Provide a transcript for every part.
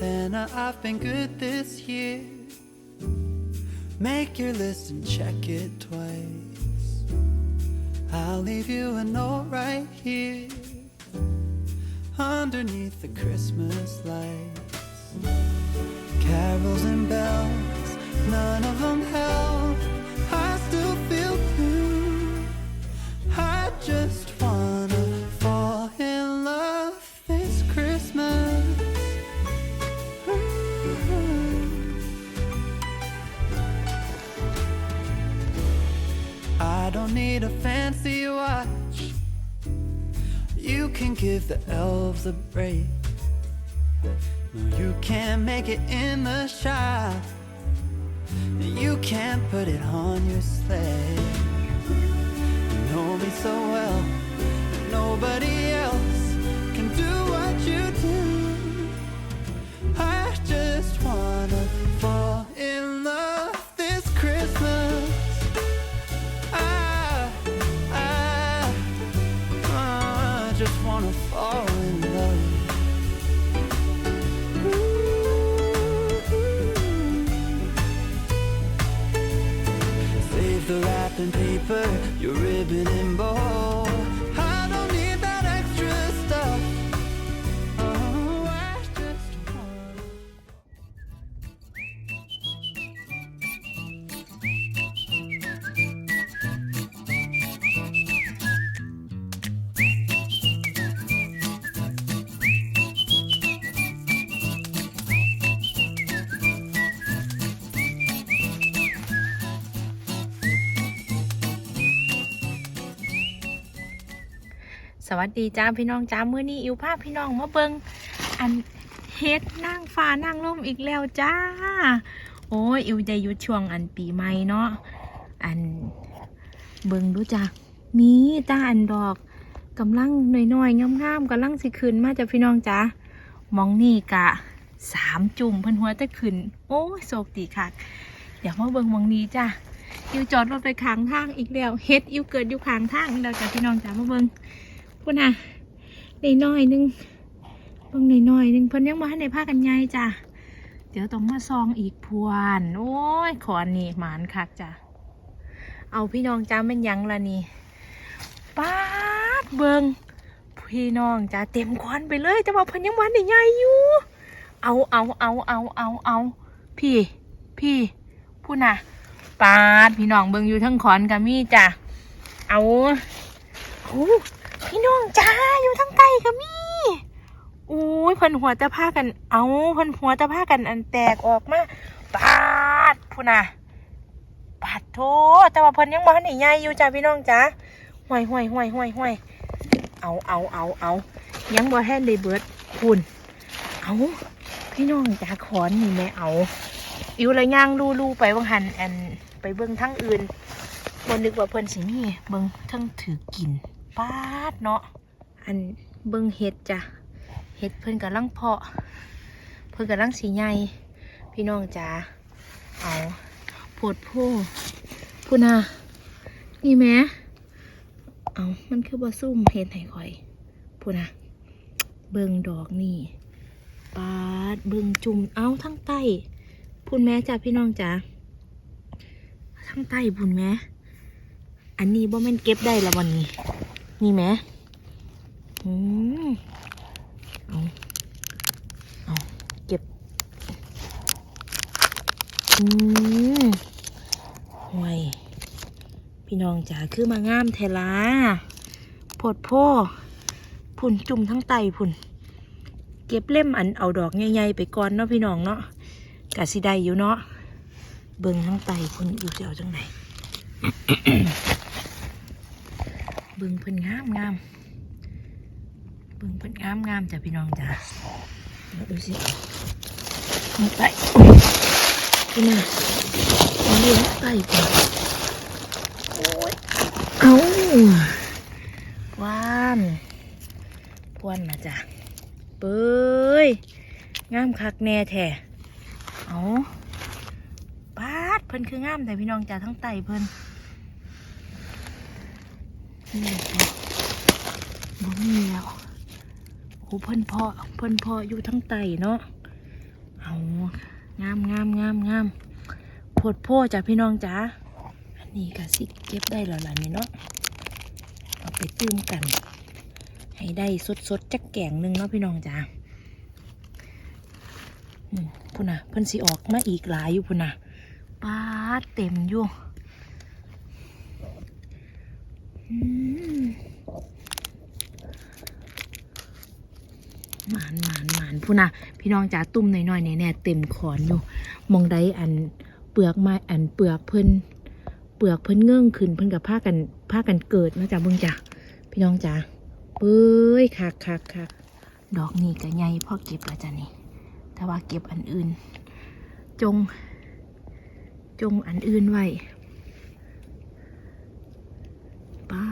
Santa, I've been good this year. Make your list and check it twice. I'll leave you a note right here underneath the Christmas lights. Carols and bells, none of them help. Need a fancy watch. You can give the elves a break. No, you can't make it in the shop. You can't put it on your sleigh. You know me so well. Nobody living in both สวัสดีจ้าพี่น้องจ้ามื้อนี้อิวภาพพี่น้องมาเบิงอันเฮ็ดนั่งฟ้านั่งร่มอีกแล้วจ้า โอ้ยอิวได้หยุดช่วงอันปีใหม่เนาะอันเบิงดูจ้ะมีจ้าอันดอกกำลังหน่อยๆงามๆกำลังสิขึ้นมาจ้ะพี่น้องจ้ามองนี่กะสามจุ่มพิ่นหัวตะขึ้นโอ้โศกดีค่ะเดี๋ยวมาเบิงมองนี้จ้าอิวจอดรถไปข้างทางอีกแล้วเฮ็ดอิวเกิดอยู่ข้างทางอีกแล้วจ้ะพี่น้องจ้ามาเบิง พุ่นน่ะได้น้อยหนึงเบิ่งได้น้อยหนึงเพิ่นยังมาให้ในผ้ากันใหญ่จ้ะเดี๋ยวต้องมาซองอีกพวน โอ้ยขอนนี่หมานคักจ้ะเอาพี่น้องจ้าเป็นยังละนี่ป้าดเบิงพี่น้องจ้าเต็มควันไปเลยแต่ว่าเพิ่นยังมาได้ใหญ่อยู่เอาเอาเอาเอาเอาเอาพี่ พี่พุ่นะปาดพี่น้องเบิงอยู่ทั้งขอนกับมีจ้ะเอาเอา พี่น้องจ้าอยู่ทั้งไตกับมี่อุ้ยพิ่นหัวตะผ้ากัน เอาพิ่นหัวตะผ้ากันอันแตกออกมาปาดพูน่ะปาดโทแต่ว่าเพิ่นยังบ่ทันได้ใหญ่อยู่จ้าพี่น้องจ้าห่วยห่วยห่วยห่วยห่วยเอาเอาเอาเอายังบ่ทันได้เบิดคุณเอาพี่น้องจ้าขอนนี่แม่เอาอิวละย่างลูลูไปบิ่งหันแอนไปเบิ่งทั้งอื่นบ่นึกว่าเพิ่นสิมีเบิ่งทั้งถือกิน ปาดเนาะอันเบิ่งเห็ดจ้ะเห็ดเพิ่นกำลังเพาะ เพิ่นกำลังสีใหญ่พี่น้องจ๋าเอาโพดโพพูน่ะนี่แม่เอามันคือบ่ซุ่มเห็ดให้ข่อยพูน่ะเบิ่งดอกนี่ปาดเบิ่งจุ่มเอาทั้งใต้พูนแม่จ้ะพี่น้องจ๋าทั้งใต้พูนแม่อันนี้บ่แม่นเก็บได้ละวันนี้ นี่ไหมอืมเอาเอาเก็บ อืมห่วยพี่น้องจ๋าคือมางามแทลาพดโพ่พุ่นจุ่มทั้งไตพุ่น เก็บเล่มอันเอาดอกใหญ่ๆไปก่อนเนาะพี่น้องเนาะกะสิได้อยู่เนาะเบิ่งทั้งไตพุ่นอยู่จะเอาจังไหน บิ่งเพิ่นงามงามเบิ่งเพิ่นงามงามจ้ะพี่น้องจ้ะเดี๋ยวดูสิลงไปพี่น่ะมันเลี้ยงไปก่อนโอ้ยพวนพวนนะจ๊ะเป้ยงามคักแน่แท้เอาปาดเพิ่นคืองามแต่พี่น้องจ้าทั้งไตเพิ่น นี่จ้ะบ่มีแล้วโอ้เพิ่นเพาะเพิ่นเพาะอยู่ทั้งไตเนาะเอางามงามงามงามพดโพจ้ะพี่น้องจ้าอันนี้ก็สิเก็บได้แล้วล่ะนี่เนาะเอาไปตื้มกัน ให้ได้สดๆจักแกงหนึ่งเนาะพี่น้องจ้าพุ่นน่ะเพิ่นสิออกมาอีกหลายอยู่พุ่นน่ะปาดเต็มอยู่อืม หมานหมานหมานพุ่นะพี่น้องจ๋าตุ่มหน่อยๆแน่ๆเต็มขอนอยู่ มองใดอันเปลือกไม้อันเปลือกเพิ่นเปลือกเพิ่นเงื่องขึ้นเพิ่นกับผ้ากันผ้ากันเกิดนะจ้าเบิ่งจ้าพี่น้องจ๋าเป้ยคักคักคักดอกนี่ก็ใหญ่พอเก็บแล้วจ้ะนี่แต่ว่าเก็บอันอื่น จง จงอันอื่นไว้ป้า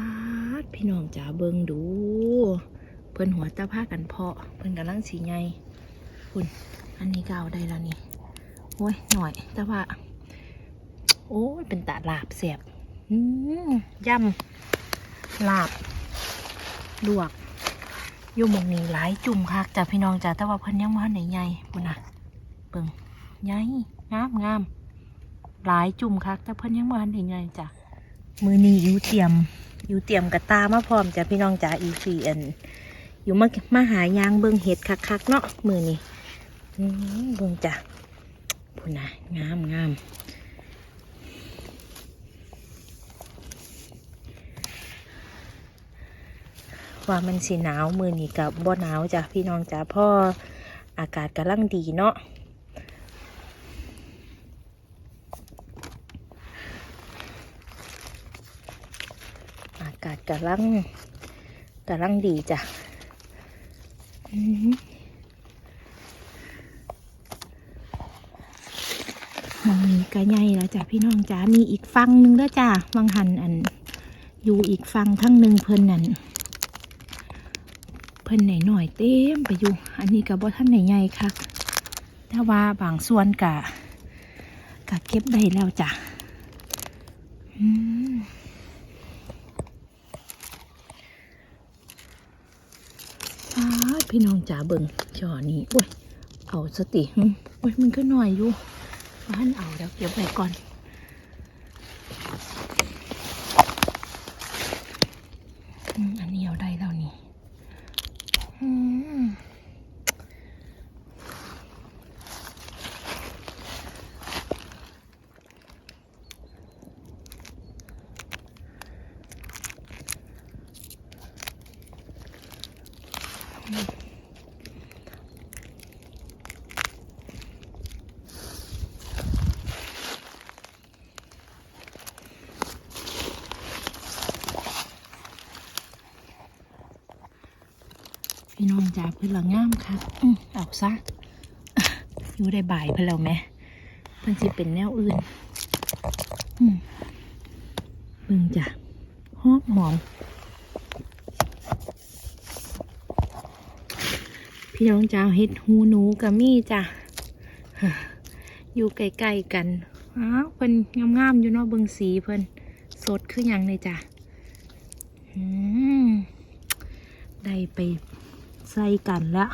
ด พี่น้องจ๋าเบิงดู เพิ่นหัวตาผ้ากันเพาะ เพิ่นกำลังสีใหญ่คุณอันนี้ก็เอาได้แล้วนี่โอ้ยหน่อยแต่ว่าโอ้ยเป็นตาลาบแสบอืมย่ำลาบลวกอยู่มองนี้หลายจุ่มคักจ้ะพี่น้องจ้ะแต่ว่าเพิ่นยังบ่ทันได้ใหญ่พุ่นน่ะเบิ่งใหญ่งามงามหลายจุ่มคักแต่เพิ่นยังบ่ทันได้ใหญ่จ้ะ มือนี้อยู่เตรียมอยู่เตรียมกระตามาพร้อมจ้ะพี่น้องจ้ะอีซีอันอยู่มามาหายางเบิ่งเห็ดคักๆเนาะมือนี้เบิ่งจ้ะพุ่นะงามงามว่ามันสิหนาวมือนี้กับบ่หนาวจ้ะพี่น้องจ้ะเพ่ออากาศกำลังดีเนาะากาศกำลังกำลังดีจ้ะอืมมองนี้ก็ใหญ่แล้วจ้ะพี่น้องจ้ามีอีกฟังหนึ่งแล้วจ้ะวังหันอัน อยู่อีกฟังทั้งหนึ่งเพิ่นนั่นเพิ่นไหนหน่อยๆเต็มไปอยู่ อันนี้กับบ่ท่านไหนใหญ่ค่ะแต่ว่าบางส่วนกะกะเก็บได้แล้วจ้ะอืม อ้าย พี่น้องจ๋าเบิ่งจอนี้โอ้ยเอาสติหึโอ้ยมันก็หน่อยอยู่บ้านเอาเดี๋ยวเก็บไว้ก่อน อืมอันนี้เอาได้แล้วนี่อืม พี่น้องจ๋าเพื่อนละงามค่ะอืมเอาซะอยู่ได้บ่ายเพื่อนแล้วไหมเพื่อนสิเป็นแนวอื่นอืมเบิ่งจ้ะหอมหอม พี่น้องจ้าเฮ็ดหูหนูกับมี่จ้ะอยู่ใกล้ๆกันอ้าวเพิ่นงามๆอยู่เนาะเบิงสีเพิ่นสดคือหยังเลยจ้ะอืมได้ไป ใส่กันแล้ว